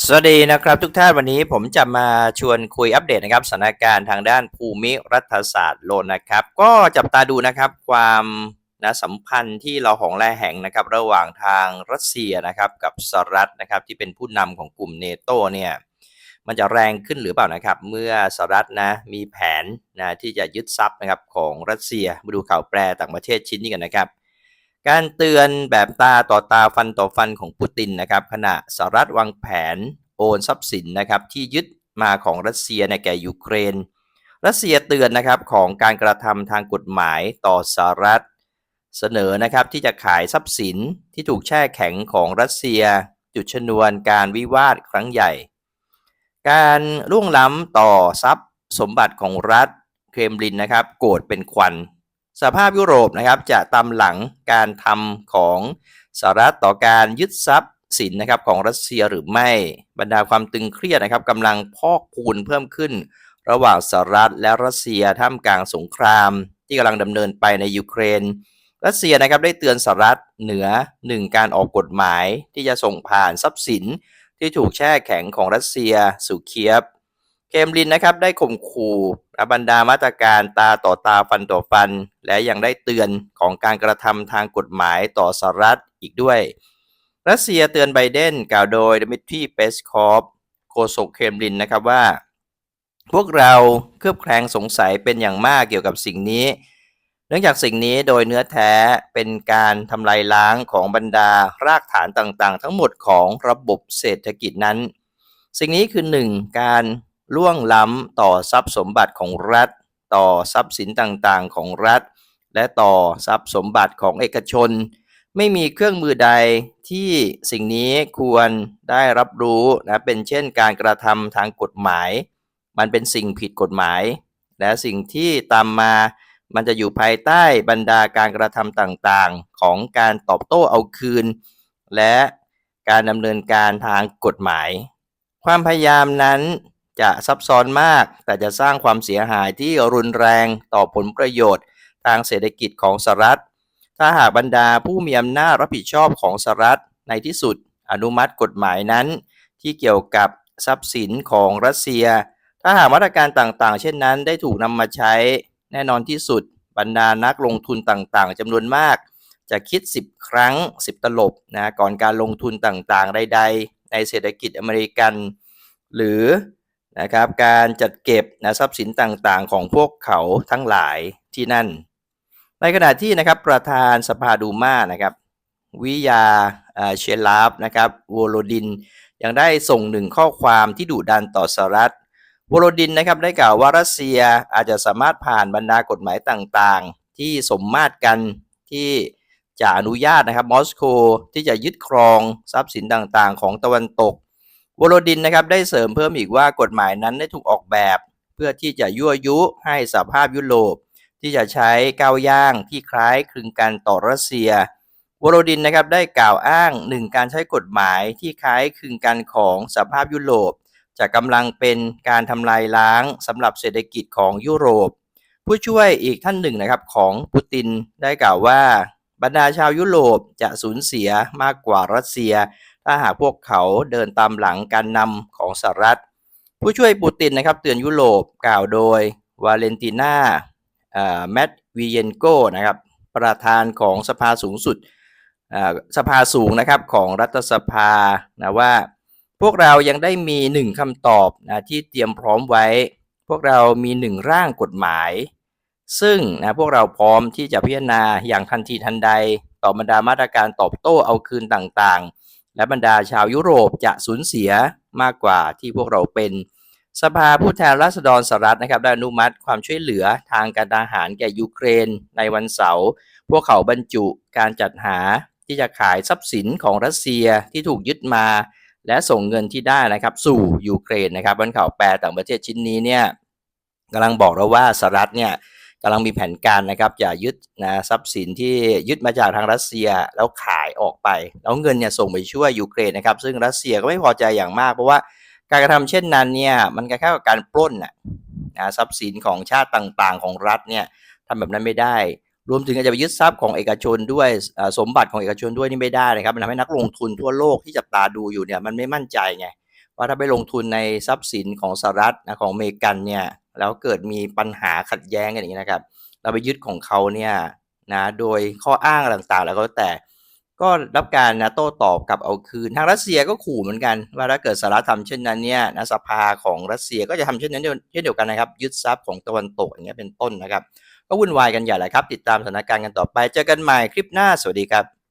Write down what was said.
สวัสดีนะครับทุกท่านวันนี้ผมจะมาชวนคุยอัปเดตนะครับสถานการณ์ทางด้านภูมิรัฐศาสตร์โลกนะครับ ก็จับตาดูนะครับความนะสัมพันธ์ที่เราหองแลแห่งนะครับระหว่างทางรัสเซียนะครับกับสหรัฐนะครับที่เป็นผู้นำของกลุ่มเนโตเนี่ยมันจะแรงขึ้นหรือเปล่านะครับ เมื่อสหรัฐนะมีแผนนะที่จะยึดทรัพย์นะครับของรัสเซียมาดูข่าวแปรต่างประเทศชิ้นนี้กันนะครับ การเตือนแบบตาต่อตาฟันต่อฟันของปูตินนะครับขณะสหรัฐวางแผนโอนทรัพย์สินนะครับที่ยึดมาของรัสเซียในแก่ยูเครน รัสเซียเตือนนะครับของการกระทำทางกฎหมายต่อสหรัฐ เสนอนะครับที่จะขายทรัพย์สินที่ถูกแช่แข็งของรัสเซีย จุดชนวนการวิวาทครั้งใหญ่ การล่วงล้ำต่อทรัพย์สมบัติของรัฐเครมลินนะครับ โกรธเป็นควัน สภาพยุโรปนะครับจะตามหลังการทำของสหรัฐต่อการยึดทรัพย์สินนะครับของรัสเซียหรือไม่บรรดาความตึงเครียดนะครับกำลังพอกพูนเพิ่มขึ้น ระหว่างสหรัฐและรัสเซียท่ามกลางสงคราม ที่กำลังดำเนินไปในยูเครน รัสเซียนะครับได้เตือนสหรัฐเหนือหนึ่งการออกกฎหมายที่จะส่งผ่านทรัพย์สินที่ถูกแช่แข็งของรัสเซียสู่เคียฟ เคมลินนะครับได้ข่มขู่บรรดามาตรการตาต่อตาฟันต่อฟัน และยังได้เตือนของการกระทำทางกฎหมายต่อสหรัฐอีกด้วย รัสเซียเตือนไบเดนกล่าวโดยดมิทรีเปสคอฟโฆษกเคมลินนะครับว่า พวกเราเคลือบแคลงสงสัยเป็นอย่างมากเกี่ยวกับสิ่งนี้ เนื่องจากสิ่งนี้โดยเนื้อแท้เป็นการทำลายล้างของบรรดารากฐานต่างๆ ทั้งหมดของระบบเศรษฐกิจนั้น สิ่งนี้คือ 1. การ ล่วงล้ำต่อทรัพย์สมบัติของรัฐ ต่อทรัพย์สินต่างๆของรัฐ และต่อทรัพย์สมบัติของเอกชน ไม่มีเครื่องมือใดที่สิ่งนี้ควรได้รับรู้นะเป็นเช่นการกระทำทางกฎหมาย มันเป็นสิ่งผิดกฎหมาย และสิ่งที่ตามมามันจะอยู่ภายใต้บรรดาการกระทำต่างๆ ของการตอบโต้เอาคืน และการดำเนินการทางกฎหมาย ความพยายามนั้น จะซับซ้อนมาก แต่จะสร้างความเสียหายที่รุนแรงต่อผลประโยชน์ ทางเศรษฐกิจของสหรัฐ ถ้าหากบรรดาผู้มีอำนาจรับผิดชอบของสหรัฐในที่สุดอนุมัติกฎหมายนั้น ที่เกี่ยวกับทรัพย์สินของรัสเซีย ถ้าหากมาตรการต่างๆ เช่นนั้น ได้ถูกนำมาใช้ แน่นอนที่สุด บรรดานักลงทุนต่างๆจำนวนมาก จะคิด 10 ครั้ง 10 ตลบนะก่อนการลงทุนต่างๆใดๆในเศรษฐกิจอเมริกัน หรือ นะครับการจัดเก็บนะทรัพย์สินต่างๆ ของพวกเขาทั้งหลายที่นั่น ในขณะที่นะครับประธานสภาดูมานะครับวิยาเชลาฟนะครับวโลดิน ยังได้ส่งหนึ่งข้อความที่ดุดันต่อสหรัฐวโลดินนะครับได้กล่าวว่ารัสเซียอาจจะสามารถผ่านบรรดากฎหมายต่างๆ ที่สมมาตรกันที่จะอนุญาตนะครับมอสโกที่จะยึดครองทรัพย์สินต่างๆ ของตะวันตก วโลดินนะครับได้เสริมเพิ่มอีกว่ากฎหมายนั้นได้ถูกออกแบบ เพื่อที่จะยั่วยุให้สหภาพยุโรป ที่จะใช้ก้าวย่างที่คล้ายคลึงกันต่อรัสเซียวโรดินนะครับได้กล่าวอ้างหนึ่งการใช้กฎหมายที่คล้ายคลึงกันของสหภาพยุโรปจะกำลังเป็นการทำลายล้างสำหรับเศรษฐกิจของยุโรป ผู้ช่วยอีกท่านหนึ่งนะครับของปูตินได้กล่าวว่า บรรดาชาวยุโรปจะสูญเสียมากกว่ารัสเซีย ถ้าหากพวกเขาเดินตามหลังการนำของสหรัฐ ผู้ช่วยปูตินนะครับเตือนยุโรปกล่าวโดยวาเลนติน่าแมตวีเยนโกนะครับประธานของสภาสูงสุดสภาสูงนะครับของรัฐสภานะว่า พวกเรายังได้มีหนึ่งคำตอบนะที่เตรียมพร้อมไว้ พวกเรามีหนึ่งร่างกฎหมาย ซึ่งนะพวกเราพร้อมที่จะพิจารณาอย่างทันทีทันใด ต่อบรรดามาตรการตอบโต้เอาคืนต่างๆ และบรรดาชาวยุโรปจะสูญเสียมากกว่าที่พวกเราเป็น สภาผู้แทนราษฎรสหรัฐนะครับได้อนุมัติความช่วยเหลือทางการทหารแก่ยูเครนในวันเสาร์พวกเขาบรรจุการจัดหาที่จะขายทรัพย์สินของรัสเซียที่ถูกยึดมา และส่งเงินที่ได้นะครับสู่ยูเครนนะครับบนข่าวแปลต่างประเทศชิ้นนี้เนี่ยกำลังบอกเราว่าสหรัฐเนี่ย กำลังมีแผนการนะครับจะยึดนะทรัพย์สินที่ยึดมาจากทางรัสเซียแล้วขายออกไป แล้วเงินเนี่ยส่งไปช่วยยูเครนนะครับ ซึ่งรัสเซียก็ไม่พอใจอย่างมาก เพราะว่าการกระทำเช่นนั้นเนี่ยมันคล้ายๆกับการปล้นนะทรัพย์สินของชาติต่างๆ ของรัฐเนี่ยทำแบบนั้นไม่ได้ รวมถึงอาจจะไปยึดทรัพย์ของเอกชนด้วยสมบัติของเอกชนด้วยนี่ไม่ได้นะครับมันทำให้นักลงทุนทั่วโลกที่จับตาดูอยู่เนี่ยมันไม่มั่นใจไงว่าถ้าไปลงทุนในทรัพย์สินของสหรัฐนะของอเมริกันเนี่ย แล้วเกิดมีปัญหาขัดแย้งกันอย่างนี้นะครับ เราไปยึดของเขาเนี่ยนะโดยข้ออ้างต่างๆ แล้วก็แต่ก็รับการนะโต้ตอบกับเอาคืน ทางรัสเซียก็ขู่เหมือนกัน ว่าถ้าเกิดสหรัฐทำเช่นนั้นเนี่ยนะสภาของรัสเซียก็จะทำเช่นนั้นเช่นเดียวกันนะครับ ยึดทรัพย์ของตะวันตกอย่างเงี้ยเป็นต้นนะครับ ก็วุ่นวายกันใหญ่แหละครับ ติดตามสถานการณ์กันต่อไปเจอกันใหม่คลิปหน้าสวัสดีครับ